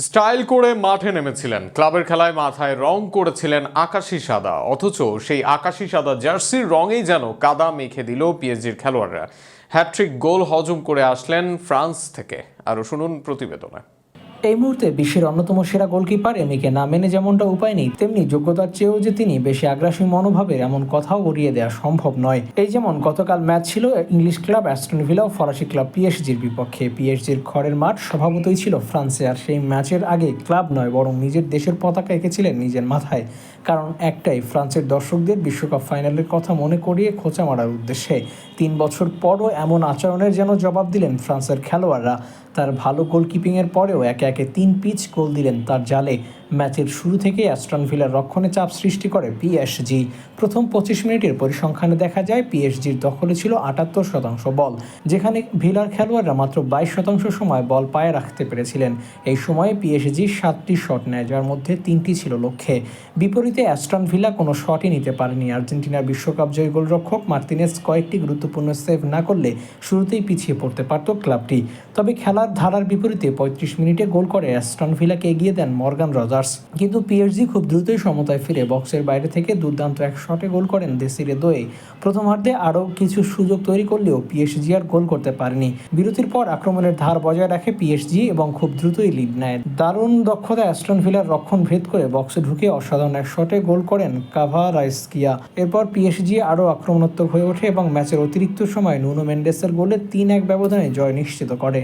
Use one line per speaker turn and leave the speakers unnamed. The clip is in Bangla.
স্টাইল করে মাঠে নেমেছিলেন। ক্লাবের খেলায় মাথায় রং করেছিলেন আকাশি সাদা। অথচ সেই আকাশি সাদা জার্সির রঙেই যেন কাদা মেখে দিল পিএসজির খেলোয়াড়রা। হ্যাট্রিক গোল হজম করে আসলেন ফ্রান্স থেকে। আরও শুনুন প্রতিবেদনে।
এই মুহূর্তে বিশ্বের অন্যতম সেরা গোলকিপার এমিকে না মেনে যেমনটা উপায় নেই, তেমনি যোগ্যতার চেয়েও যে তিনি বেশি আগ্রাসী মনোভাবের এমন কথাও উড়িয়ে দেওয়া সম্ভব নয়। এই যেমন গতকাল ম্যাচ ছিল, ইংলিশ ক্লাব অ্যাস্টন ভিলা ও ফরাসি ক্লাব পিএসজির বিপক্ষে। পিএসজির খড়ের মাঠ স্বভাবতই ছিল ফ্রান্সে, আর সেই ম্যাচের আগে ক্লাব নয়, বরং নিজের দেশের পতাকা এঁকেছিলেন নিজের মাথায়। কারণ একটাই, ফ্রান্সের দর্শকদের বিশ্বকাপ ফাইনালের কথা মনে করিয়ে খোঁচা মারার উদ্দেশ্যে। তিন বছর পরও এমন আচরণের যেন জবাব দিলেন ফ্রান্সের খেলোয়াড়রা। তার ভালো গোলকিপিংয়ের পরেও একে একে তিন পিচ গোল দিলেন তার জালে। ম্যাচের শুরু থেকে অ্যাস্টন ভিলার রক্ষণে চাপ সৃষ্টি করে পিএসজি। প্রথম পঁচিশ মিনিটের পরিসংখ্যানে দেখা যায় পিএসজির দখলে ছিল আটাত্তর শতাংশ বল, যেখানে ভিলার খেলোয়াড়রা মাত্র বাইশ শতাংশ সময় বল পায়ে রাখতে পেরেছিলেন। এই সময়ে পিএসজি সাতটি শট নেয়, যার মধ্যে তিনটি ছিল লক্ষ্যে। বিপরীতে অ্যাস্টন ভিলা কোনো শটই নিতে পারেনি। আর্জেন্টিনার বিশ্বকাপ জয়ী গোলরক্ষক মার্তিনেস কয়েকটি গুরুত্বপূর্ণ সেভ না করলে শুরুতেই পিছিয়ে পড়তে পারত ক্লাবটি। তবে খেলার ধারার বিপরীতে পঁয়ত্রিশ মিনিটে গোল করে অ্যাস্টন ভিলাকে এগিয়ে দেন মর্গান রজার্স কিন্তু পিএসজি খুব দ্রুতই সমতায় ফিরে। বক্সের বাইরে থেকে দুর্দান্ত এক শটে গোল করেন দেশিরে দোয়ে প্রথমার্ধে আরও কিছু সুযোগ তৈরি করলেও পিএসজি আর গোল করতে পারেনি। বিরতির পর আক্রমণের ধার বজায় রাখে পিএসজি এবং খুব দ্রুতই লিড নেয়। দারুণ দক্ষতা অ্যাস্টন ভিলার রক্ষণ ভেদ করে বক্সে ঢুকে অসাধারণ এক শটে গোল করেন কাভা রাইসকিয়া এরপর পিএসজি আরও আক্রমণাত্মক হয়ে ওঠে এবং ম্যাচের অতিরিক্ত সময় নুনো মেন্ডেসের গোলে তিন এক ব্যবধানে জয় নিশ্চিত করে।